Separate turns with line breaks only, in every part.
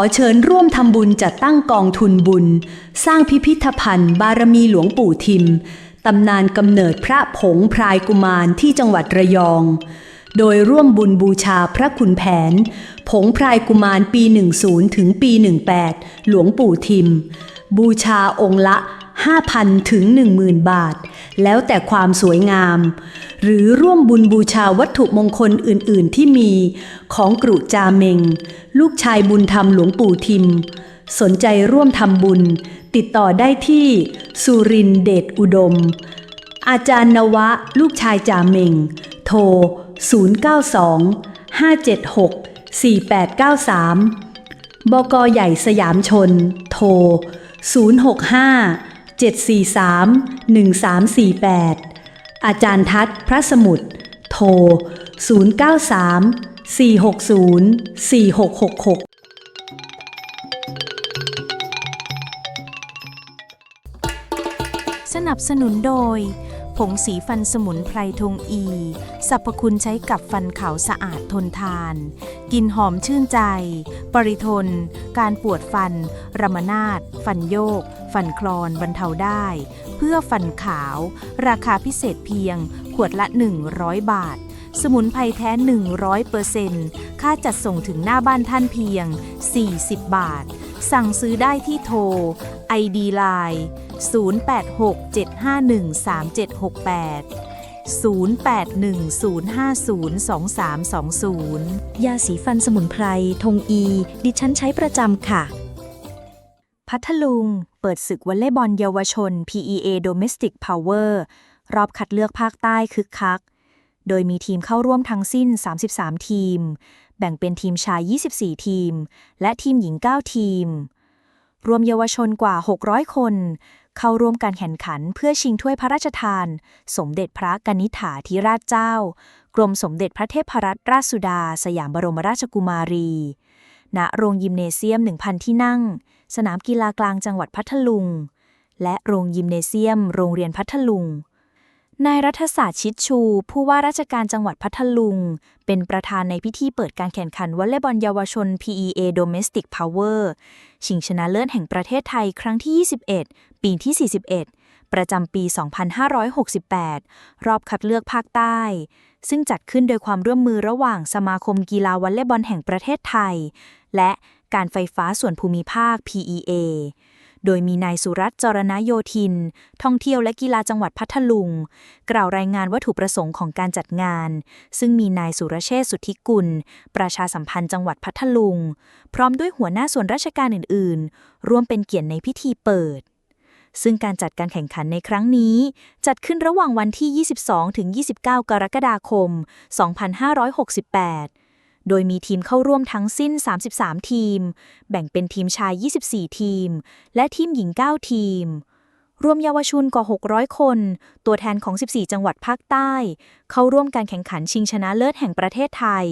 อเชิญร่วมทำบุญจัดตั้งกองทุนบุญ สร้างพิพิธภัณฑ์ บารมีหลวงปู่ทิม ตำนานกำเนิดพระผงพรายกุมารที่จังหวัดระยอง โดยร่วมบุญบูชาพระคุณแผน ผงพรายกุมารปี 10 ถึงปี 18 หลวงปู่ทิม บูชาองค์ละ 5,000 ถึง 10,000 บาท แล้วแต่ความสวยงาม หรือร่วมบุญบูชาวัตถุมงคลอื่น ๆ ที่มีของกรุจาเมง ลูกชายบุญธรรมหลวงปู่ทิม สนใจร่วมทำบุญ ติดต่อได้ที่สุรินเดชอุดม อาจารย์นวะ ลูกชายจาเมง โทร 092 576 4893 บกใหญ่สยามชน โทร 065 743 1348 อาจารย์ทัศน์พระสมุทรโทร 093 460 4666
สนับสนุนโดย ผงสีฟันสมุนไพรทงอี สรรพคุณใช้กับฟันขาวสะอาดทนทานกลินหอมชื่นใจ ปริทน การปวดฟัน รมนาด ฟันโยก ฟันคลอนบรรเทาได้ เพื่อฟันขาว ราคาพิเศษเพียง ขวดละ 100 บาท สมุนไพรแท้ 100%ค่าจัดส่งถึงหน้าบ้านท่านเพียง 40 บาท สั่งซื้อได้ที่โทร ID Line 0867513768
ยาสีฟันสมุนไพรธงอี ดิฉันใช้ประจำค่ะ
พัทลุง เปิดศึกวอลเลย์บอลเยาวชน PEA Domestic Power รอบคัดเลือกภาคใต้คึกคัก โดยมีทีมเข้าร่วมทั้งสิ้น 33 ทีม แบ่งเป็นทีมชาย 24 ทีม และทีมหญิง 9 ทีม รวมเยาวชนกว่า 600 คน เข้าร่วมการแข่งขันเพื่อชิงถ้วยพระราชทาน สมเด็จพระกนิษฐาธิราชเจ้า กรมสมเด็จพระเทพรัตนราชสุดา สยามบรมราชกุมารี ณ โรงยิมเนเซียม 1,000 ที่นั่ง สนามกีฬากลางจังหวัดพัทลุง และโรงยิมเนเซียม โรงเรียนพัทลุง นายรัฐศาสตร์ชิดชู ผู้ว่าราชการจังหวัดพัทลุง เป็นประธานในพิธีเปิดการแข่งขันวอลเลย์บอลเยาวชน PEA Domestic Power ชิงชนะเลิศแห่งประเทศไทยครั้งที่ 21 ปีที่ 41ประจำปี 2568 รอบคัดเลือกภาคใต้ ซึ่งจัดขึ้นโดยความร่วมมือระหว่างสมาคมกีฬาวอลเลย์บอลแห่งประเทศไทย และ การไฟฟ้าส่วนภูมิภาค PEA โดยมีนายสุรัตน์จรณโยธิน ท่องเที่ยวและกีฬาจังหวัดพัทลุง กล่าวรายงานวัตถุประสงค์ของการจัดงาน ซึ่งมีนายสุรเชษฐ์สุทธิกุล ประชาสัมพันธ์จังหวัดพัทลุง พร้อมด้วยหัวหน้าส่วนราชการอื่นๆ ร่วมเป็นเกียรติในพิธีเปิด ซึ่งการจัดการแข่งขันในครั้งนี้ จัดขึ้นระหว่างวันที่ 22-29 กรกฎาคม 2568 โดยมีทีมเข้าร่วมทั้งสิ้น 33 ทีม แบ่งเป็นทีมชาย 24 ทีม และทีมหญิง 9 ทีม รวมเยาวชนกว่า 600 คน ตัวแทนของ 14 จังหวัดภาคใต้ เข้าร่วมการแข่งขันชิงชนะเลิศแห่งประเทศไทย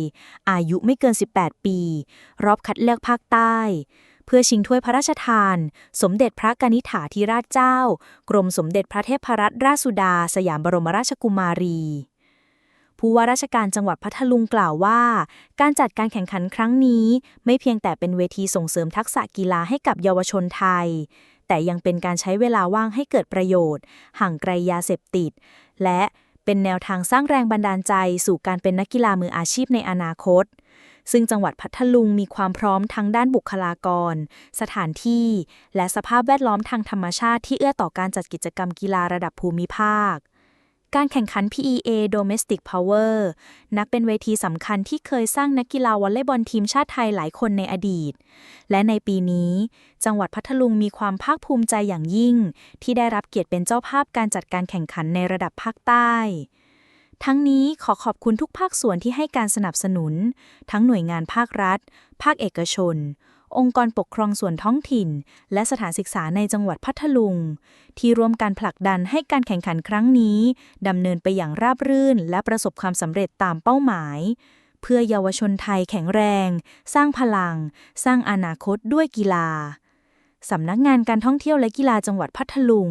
อายุไม่เกิน 18 ปี รอบคัดเลือกภาคใต้เพื่อชิงถ้วยพระราชทาน สมเด็จพระกนิษฐาธิราชเจ้า กรมสมเด็จพระเทพรัตนราชสุดา สยามบรมราชกุมารี ผู้ว่าราชการจังหวัดพัทลุงกล่าวว่า การจัดการแข่งขันครั้งนี้ ไม่เพียงแต่เป็นเวทีส่งเสริมทักษะกีฬาให้กับเยาวชนไทย แต่ยังเป็นการใช้เวลาว่างให้เกิดประโยชน์ ห่างไกลยาเสพติด และเป็นแนวทางสร้างแรงบันดาลใจสู่การเป็นนักกีฬามืออาชีพในอนาคต ซึ่งจังหวัดพัทลุงมีความพร้อมทั้งด้านบุคลากร สถานที่ และสภาพแวดล้อมทางธรรมชาติที่เอื้อต่อการจัดกิจกรรมกีฬาระดับภูมิภาค การแข่งขัน PEA Domestic Power นับเป็นเวทีสำคัญที่เคยสร้างนักกีฬาวอลเลย์บอลทีมชาติไทยหลายคนในอดีต และในปีนี้ จังหวัดพัทลุงมีความภาคภูมิใจอย่างยิ่ง ที่ได้รับเกียรติเป็นเจ้าภาพการจัดการแข่งขันในระดับภาคใต้ทั้งนี้ขอขอบคุณทุกภาคส่วนที่ให้การสนับสนุน ทั้งหน่วยงานภาครัฐ ภาคเอกชน องค์กรปกครองส่วนท้องถิ่น และสถานศึกษาในจังหวัดพัทลุง ที่ร่วมการผลักดันให้การแข่งขันครั้งนี้ดำเนินไปอย่างราบรื่น และประสบความสำเร็จตามเป้าหมาย เพื่อเยาวชนไทยแข็งแรง สร้างพลัง สร้างอนาคตด้วยกีฬาสำนักงานการท่องเที่ยวและกีฬาจังหวัดพัทลุง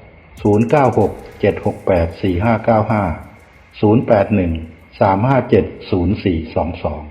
096 768 4595 081 357 0422